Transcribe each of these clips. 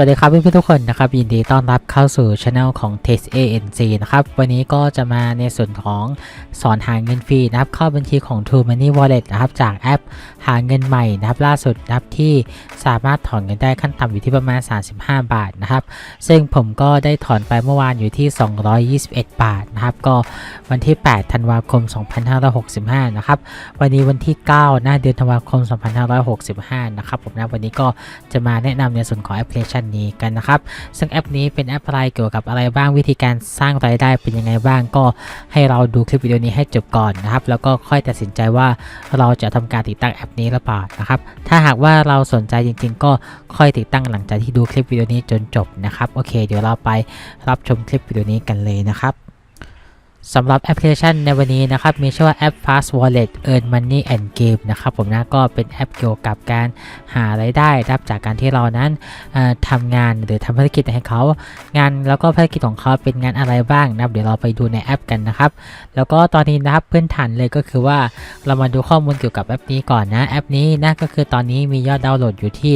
สวัสดีครับเพื่อนๆทุกคนนะครับยินดีต้อนรับเข้าสู่ช anel ของ Test ANC นะครับวันนี้ก็จะมาในส่วนของสอนหาเงินฟรีนะครับเข้าบัญชีของ True Money Wallet นะครับจากแอปหาเงินใหม่นะครับล่าสุดนะครับที่สามารถถอนเงินได้ขั้นต่ำอยู่ที่ประมาณ 35 บาทนะครับซึ่งผมก็ได้ถอนไปเมื่อวานอยู่ที่ 221 บาทนะครับก็วันที่ 8 ธันวาคม 2565 นะครับวันนี้วันที่ 9 หน้าเดือนธันวาคม 2565 นะครับผมนะวันนี้ก็จะมาแนะนำในส่วนของแอปพลิเคชันนี้กันนะครับ ซึ่งแอปนี้เป็นแอปอะไรเกี่ยวกับอะไรบ้างวิธีการสร้างรายได้เป็นยังไงบ้าง ก็ให้เราดูคลิปวิดีโอนี้ให้จบก่อนนะครับ แล้วก็ค่อยตัดสินใจว่าเราจะทำการติดตั้งแอปนี้หรือเปล่านะครับ ถ้าหากว่าเราสนใจจริง ๆ ก็ค่อยติดตั้งหลังจากที่ดูคลิปวิดีโอนี้จนจบนะครับ โอเค เดี๋ยวเราไปรับชมคลิปวิดีโอนี้กันเลยนะครับ สำหรับแอปพลิเคชันในวันนี้นะครับ มีชื่อว่าแอป Fast Wallet Earn Money and Game นะครับผมนะก็เป็นแอปเกี่ยวกับการหารายได้รับจากการที่เรานั้นทำงานหรือทำภารกิจให้เขางานแล้วก็ภารกิจของเขาเป็นงานอะไรบ้างนะครับเดี๋ยวเราไปดูในแอปกันนะครับ แล้วก็ตอนนี้นะครับพื้นฐานเลยก็คือว่าเรามาดูข้อมูลเกี่ยวกับแอปนี้ก่อนนะแอปนี้นะก็คือตอนนี้มียอดดาวน์โหลดอยู่ที่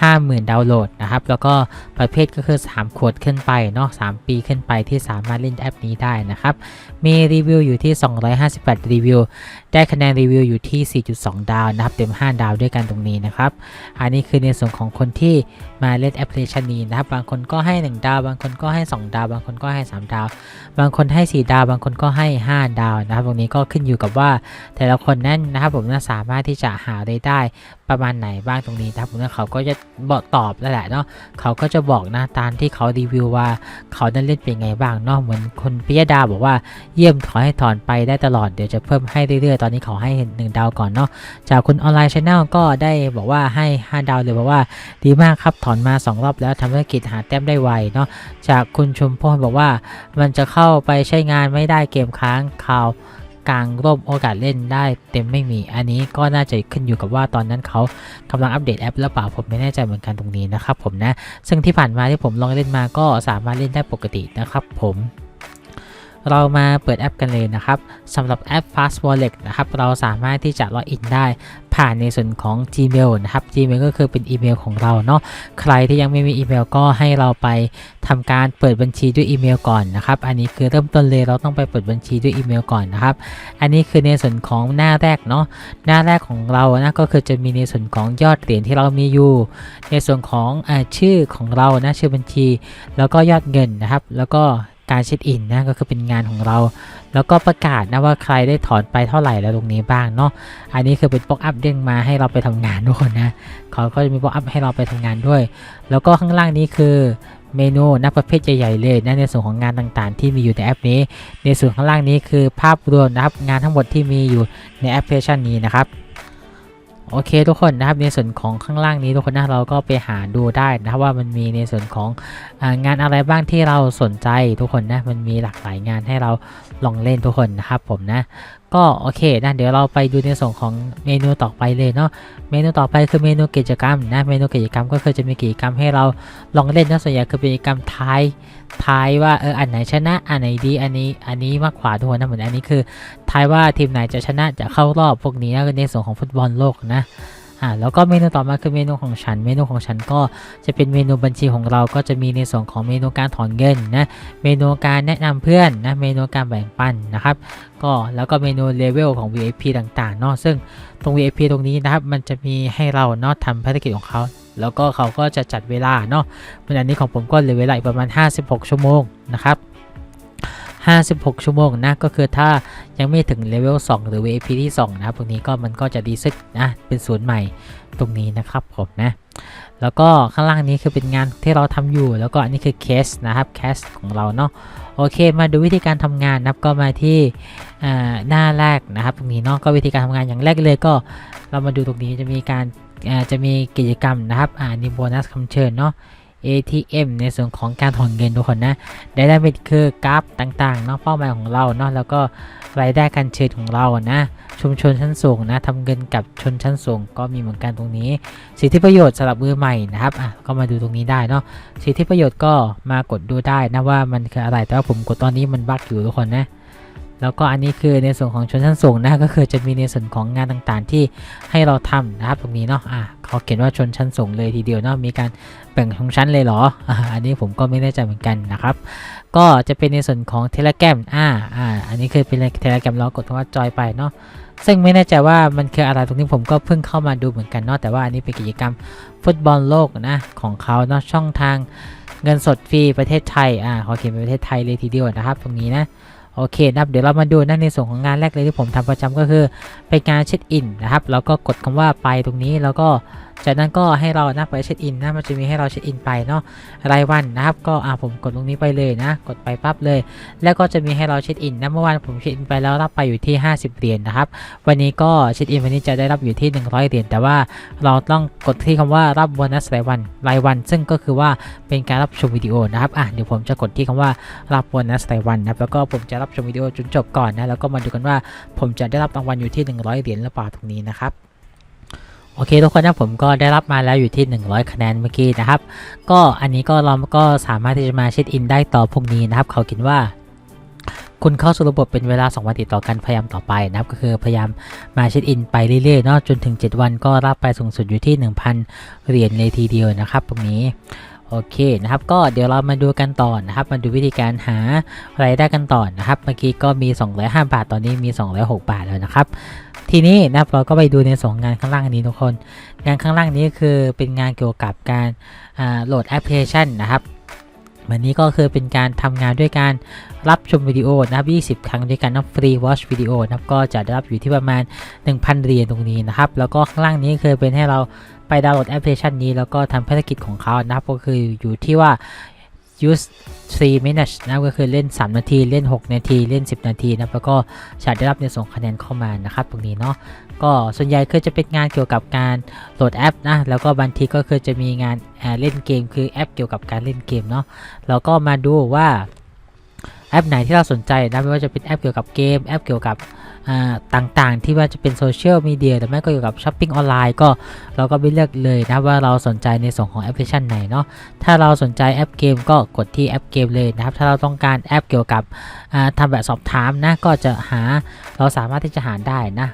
50,000 ดาวน์โหลดนะครับแล้วก็ประเภทก็คือ 3 ขวดขึ้นไปเนาะ3ปีขึ้นไปที่สามารถเล่นแอปนี้ได้นะครับมีรีวิวอยู่ที่ 258 รีวิว ได้คะแนนรีวิวอยู่ที่ 4.2 ดาวนะครับ เต็ม 5 ดาวด้วยกันตรงนี้นะครับ อันนี้คือในส่วนของคนที่มาเล่นแอปพลิเคชันนี้นะครับ บางคนก็ให้ 1 ดาว บางคนก็ให้ 2 ดาว บางคนก็ให้ 3 ดาว บางคนให้ 4 ดาว บางคนก็ให้ 5 ดาวนะครับ ตรงนี้ก็ขึ้นอยู่กับว่าแต่ละคนนั้นนะครับผมสามารถที่จะหารายได้ ประมาณไหนบ้างตรงนี้นะครับผมนะเขาก็จะบอกตอบแล้วแหละเนาะเขาก็จะบอกนะตามที่เขารีวิวว่าเขาได้เล่นเป็นไงบ้างเนาะเหมือนคุณปิยดาบอกว่าเยี่ยมขอให้ถอนไปได้ตลอดเดี๋ยวจะเพิ่มให้เรื่อยๆ ตอนนี้เขาให้1ดาวก่อนเนาะจากคุณออนไลน์ช n แนลก็ได้บอกว่าให้ 5 ดาวเลยบอกว่าดีมากครับถอนมา 2 รอบแล้วทำธุรกิจหาแต้มได้ไวเนาะจากคุณชมพลบอกว่ามันจะเข้าไปใช้งานไม่ได้เกมค้างข่าว กลางร่มโอกาสเล่นได้เต็มไม่มี อันนี้ก็น่าจะขึ้นอยู่กับว่าตอนนั้นเขากำลังอัปเดตแอปหรือเปล่าผมไม่แน่ใจเหมือนกันตรงนี้นะครับผมนะ ซึ่งที่ผ่านมาที่ผมลองเล่นมาก็สามารถเล่นได้ปกตินะครับผม เรามาเปิดแอปกันเลยนะครับสำหรับแอป Fast Wallet นะครับเราสามารถที่จะล็อกอินได้ผ่านในส่วนของ Gmail นะครับ Gmail ก็คือเป็นอีเมลของเราเนาะใครที่ยังไม่มีอีเมลก็ให้เราไปทำการเปิดบัญชีด้วยอีเมลก่อนนะครับอันนี้คือเริ่มต้นเลยเราต้องไปเปิดบัญชีด้วยอีเมลก่อนนะครับอันนี้คือในส่วนของหน้าแรกเนาะหน้าแรกของเรานะก็คือจะมีในส่วนของยอดเหรียญที่เรามีอยู่ ในส่วนของอชื่อของเรานะชื่อบัญชี แล้วก็ยอดเงินนะครับ แล้วก็ การเช็คอินนะก็คือเป็นงานของเรา แล้วก็ประกาศนะว่าใครได้ถอนไปเท่าไหร่แล้วตรงนี้บ้างเนาะอันนี้คือเป็นป๊อกอัพเด้งมาให้เราไปทำงานทุกคนนะเขาก็จะมีป๊อกอัพให้เราไปทำงานด้วย แล้วก็ข้างล่างนี้คือเมนูนับประเภทใหญ่ๆเลยนะในส่วนของงานต่างๆ ที่มีอยู่ในแอปนี้ ในส่วนข้างล่างนี้คือภาพรวมนะครับงานทั้งหมดที่มีอยู่ในแอปพลิเคชันนี้นะครับ โอเคทุกคนนะครับในส่วนของข้างล่างนี้ทุกคนนะเราก็ไปหาดูได้นะครับว่ามันมีในส่วนของงานอะไรบ้างที่เราสนใจทุกคนนะมันมีหลากหลายงานให้เราลองเล่นทุกคนนะครับผมนะก็โอเคนะเดี๋ยวเราไปดูในส่วนของเมนูต่อไปเลยเนาะเมนูต่อไปคือเมนูกิจกรรมนะเมนูกิจกรรมก็คือจะมีกิจกรรมให้เราลองเล่นนะส่วนใหญ่คือเป็นกิจกรรมทายทายว่าเอออันไหนชนะอันไหนดีอันนี้อันนี้มากกว่าทุกคนนะเหมือนอันนี้คือทายว่าทีมไหนจะชนะจะเข้ารอบพวกนี้นะในส่วนของฟุตบอลโลกนะ อ่าแล้วก็เมนูต่อมาคือเมนูของฉัน เมนูของฉันก็จะเป็นเมนูบัญชีของเราก็จะมีในส่วนของเมนูการถอนเงินนะ เมนูการแนะนำเพื่อนนะ เมนูการแบ่งปันนะครับ ก็แล้วก็เมนูเลเวลของ VIP ต่างๆเนาะ ซึ่งตรง VIP ตรงนี้นะครับ มันจะมีให้เราเนาะทำภารกิจของเขา แล้วก็เขาก็จะจัดเวลาเนาะเป็นอันนี้ของผมก็เหลือเวลาอีกประมาณ 56 ชั่วโมงนะครับ 56 ชั่วโมงนะ ก็คือถ้ายังไม่ถึงเลเวล 2 หรือ VIP ที่ 2 นะครับตรงนี้ก็มันก็จะดีซึกนะเป็นศูนย์ใหม่ตรงนี้นะครับผมนะ แล้วก็ข้างล่างนี้คือเป็นงานที่เราทำอยู่ แล้วก็อันนี้คือเคสนะครับเคสของเราเนาะโอเค มาดูวิธีการทำงานนะครับก็มาที่หน้าแรกนะครับ ตรงนี้เนาะก็วิธีการทำงานอย่างแรกเลยก็ เรามาดูตรงนี้จะมีการจะมีกิจกรรมนะครับอ่านี่โบนัสคำเชิญเนาะ ATM ในส่วนของการถอนเงินทุกคนนะได้ได้เป็นคือกราฟต่างๆเนาะเป้าหมายของเราเนาะแล้วก็รายได้การเชิญของเรานะชุมชนชั้นสูงนะทำเงินกับชนชั้นสูงก็มีเหมือนกันตรงนี้ สิทธิประโยชน์สำหรับมือใหม่นะครับอะก็มาดูตรงนี้ได้เนาะสิทธิประโยชน์ก็มากดดูได้นะว่ามันคืออะไรแต่ว่าผมกดตอนนี้มันบั๊กอยู่ทุกคนนะ แล้วก็อันนี้คือในส่วนของชนชั้นสูงนะก็คือจะมีในส่วนของงานต่างๆ ที่ให้เราทำนะครับตรงนี้เนาะอะเขาเขียนว่าชนชั้นสูงเลยทีเดียวเนาะมีการแบ่งชนชั้นเลยเหรออะอันนี้ผมก็ไม่แน่ใจเหมือนกันนะครับ ก็จะเป็นในส่วนของเทเลแกรมอ่าอ่าอันนี้คือเป็นเทเลแกรมเรากดคำว่าจอยไปเนาะซึ่งไม่แน่ใจว่ามันคืออะไรตรงนี้ผมก็เพิ่งเข้ามาดูเหมือนกันเนาะแต่ว่าอันนี้เป็นกิจกรรมฟุตบอลโลกนะของเขาเนาะช่องทางเงินสดฟรีประเทศไทยอ่าขอเขียนเป็นประเทศไทยเลยทีเดียวนะครับ ตรงนี้นะ โอเคนะครับเดี๋ยวเรามาดูนะในส่วนของงานแรกเลยที่ผมทำประจำก็คือเป็นการเช็คอินนะครับแล้วก็กดคำว่าไปตรงนี้แล้วก็ จากนั้นก็ให้เรานะไปเช็คอินนะมันจะมีให้เราเช็คอินไปเนาะรายวันนะครับก็อ่าผมกดตรงนี้ไปเลยนะ กดไปปั๊บเลย แล้วก็จะมีให้เราเช็คอินนะเมื่อวานผมเช็คอินไปแล้วรับไปอยู่ที่ 50เหรียญนะครับ วันนี้ก็เช็คอินวันนี้จะได้รับอยู่ที่ 100เหรียญแต่ว่าเราต้องกดที่คำว่ารับโบนัสรายวันรายวัน ซึ่งก็คือว่าเป็นการรับชมวิดีโอนะครับอะเดี๋ยวผมจะกดที่คำว่ารับโบนัสรายวันนะแล้วก็ผมจะรับชมวิดีโอจนจบก่อนนะแล้วก็มาดูกันว่าผมจะได้รับรางวัลอยู่ที่ 100เหรียญหรือเปล่าตรงนี้นะครับ โอเคทุกคนนะผมก็ได้รับมาแล้วอยู่ที่ 100 คะแนนเมื่อกี้นะครับ ก็อันนี้ก็เราก็สามารถที่จะมาเช็คอินได้ต่อพวกนี้นะครับ เขาเขียนว่า คุณเข้าสู่ระบบเป็นเวลา 2 วันติดต่อกันพยายามต่อไปนะครับ ก็คือพยายามมาเช็คอินไปเรื่อยๆเนาะจนถึง 7 วันก็รับไปสูงสุดอยู่ที่ 1,000 เหรียญเลยทีเดียวนะครับตรงนี้โอเคนะครับก็เดี๋ยวเรามาดูกันต่อนะครับ มาดูวิธีการหารายได้กันต่อนะครับ เมื่อกี้ก็มี 205 บาท ตอนนี้มี 206 บาทแล้วนะครับ ทีนี้นะครับเราก็ไปดูในสองงานข้างล่างนี้ทุกคน งานข้างล่างนี้คือเป็นงานเกี่ยวกับการโหลดแอปพลิเคชันนะครับวันนี้ก็คือเป็นการทำงานด้วยการรับชมวิดีโอนะครับ20 ครั้งด้วยกันนะฟรีวอชวิดีโอนะครับก็จะได้รับอยู่ที่ประมาณ 1,000 เหรียญตรงนี้นะครับ แล้วก็ข้างล่างนี้คือเป็นให้เราไปดาวน์โหลดแอปพลิเคชันนี้แล้วก็ทำภารกิจของเขานะครับก็คืออยู่ที่ว่า use 3 minutes นะก็คือเล่น 3 นาที เล่น 6 นาที เล่น 10 นาทีนะแล้วก็จะได้รับในส่งคะแนนเข้ามานะครับตรงนี้เนาะก็ส่วนใหญ่คือจะเป็นงานเกี่ยวกับการโหลดแอปนะแล้วก็บางทีก็คือจะมีงานเล่นเกมคือแอปเกี่ยวกับการเล่นเกมเนาะแล้วก็มาดูว่าแอปไหนที่เราสนใจนะไม่ว่าจะเป็นแอปเกี่ยวกับเกมแอปเกี่ยวกับ ต่างๆ ที่ว่าจะเป็นโซเชียลมีเดียหรือไม่ก็เกี่ยวกับช้อปปิ้งออนไลน์ก็เราก็ไปเลือกเลยนะว่าเราสนใจในส่วนของแอปพลิเคชันไหนเนาะถ้าเราสนใจแอปเกมก็กดที่แอปเกมเลยนะครับ ถ้าเราต้องการแอปเกี่ยวกับทำทำแบบสอบถามนะก็จะหาเราสามารถที่จะหาได้นะ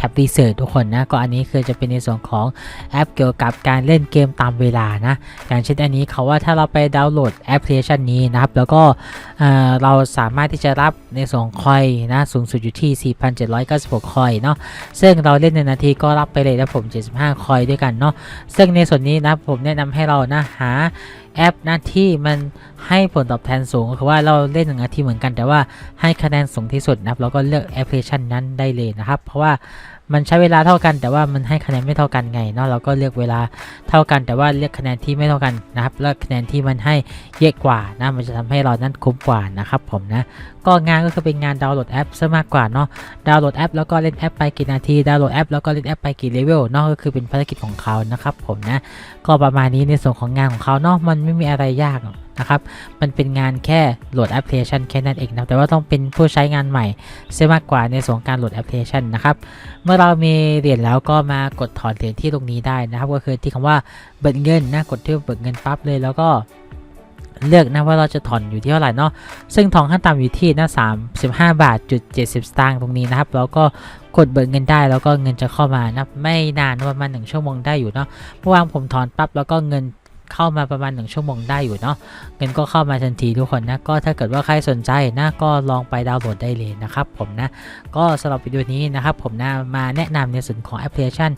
แท็บรีเสิร์ชทุกคนนะ ก็อันนี้คือจะเป็นในส่วนของแอปเกี่ยวกับการเล่นเกมตามเวลานะ อย่างเช่นอันนี้เขาว่าถ้าเราไปดาวน์โหลดแอปพลิเคชันนี้นะครับ แล้วก็เอ่อเราสามารถที่จะรับในส่วนของคอยนะสูงสุดอยู่ที่ 4,796 คอยเนาะซึ่งเราเล่นในนาทีก็รับไปเลยนะผม 75 คอยด้วยกันเนาะซึ่งในส่วนนี้นะผมแนะนำให้เรานะหาแอปนะที่มันให้ผลตอบแทนสูงก็คือว่าเราเล่นหนึ่งนาทีเหมือนกัน แต่ว่าให้คะแนนสูงที่สุดนะครับเราก็เลือกแอปพลิเคชันนั้นได้เลยนะครับ เพราะว่า มันใช้เวลาเท่ากัน แต่ว่ามันให้คะแนนไม่เท่ากันไงเนาะเราก็เลือกเวลาเท่ากันแต่ว่าเลือกคะแนนที่ไม่เท่ากันนะครับเลือกคะแนนที่มันให้เยอะกว่านะมันจะทำให้เรานั้นคุ้มกว่านะครับผมนะก็งานก็คือเป็นงานดาวน์โหลดแอปซะมากกว่าเนาะดาวน์โหลดแอปแล้วก็เล่นแอปไปกี่นาทีดาวน์โหลดแอปแล้วก็เล่นแอปไปกี่เลเวลเนาะก็คือเป็นภารกิจของเขานะครับผมนะก็ประมาณนี้ในส่วนของงานของเขาเนาะมันไม่มีอะไรยาก นะครับ มันเป็นงานแค่โหลดแอปพลิเคชันแค่นั้นเองนะแต่ว่าต้องเป็นผู้ใช้งานใหม่เสียมากกว่าในส่วนการโหลดแอปพลิเคชันนะครับ เมื่อเรามีเหรียญแล้วก็มากดถอนเหรียญที่ตรงนี้ได้นะครับ ก็คือที่คำว่าเบิกเงินนะกดที่เบิกเงินปั๊บเลยแล้วก็เลือกนะว่าเราจะถอนอยู่ที่เท่าไหร่เนาะ ซึ่งทองขั้นต่ำอยู่ที่นะ35บห้าบาทจุด70สตางค์ตรงนี้นะครับ แล้วก็กดเบิกเงินได้แล้วก็เงินจะเข้ามานะ ไม่นานประมาณ1ชั่วโมงได้อยู่เนาะเมื่อวานผมถอนปั๊บแล้วก็เงิน เข้ามาประมาณ 1 ชั่วโมงได้อยู่เนาะเงินก็เข้ามาทันทีทุกคนนะ ก็ถ้าเกิดว่าใครสนใจนะก็ลองไปดาวน์โหลดได้เลยนะครับผมนะ ก็สำหรับวิดีโอนี้นะครับผมนะมาแนะนำในส่วนของแอปพลิเคชัน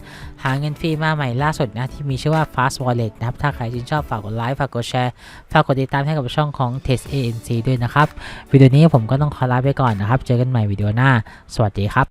หาเงินฟรีมาใหม่ล่าสุดนะที่มีชื่อว่า Fast Wallet นะครับ ถ้าใครชื่นชอบฝากกดไลค์ฝากกดแชร์ฝากกดติดตามให้กับช่องของ Test ANC ด้วยนะครับวิดีโอนี้ผมก็ต้องขอลาไปก่อนนะครับ เจอกันใหม่วิดีโอหน้า สวัสดีครับ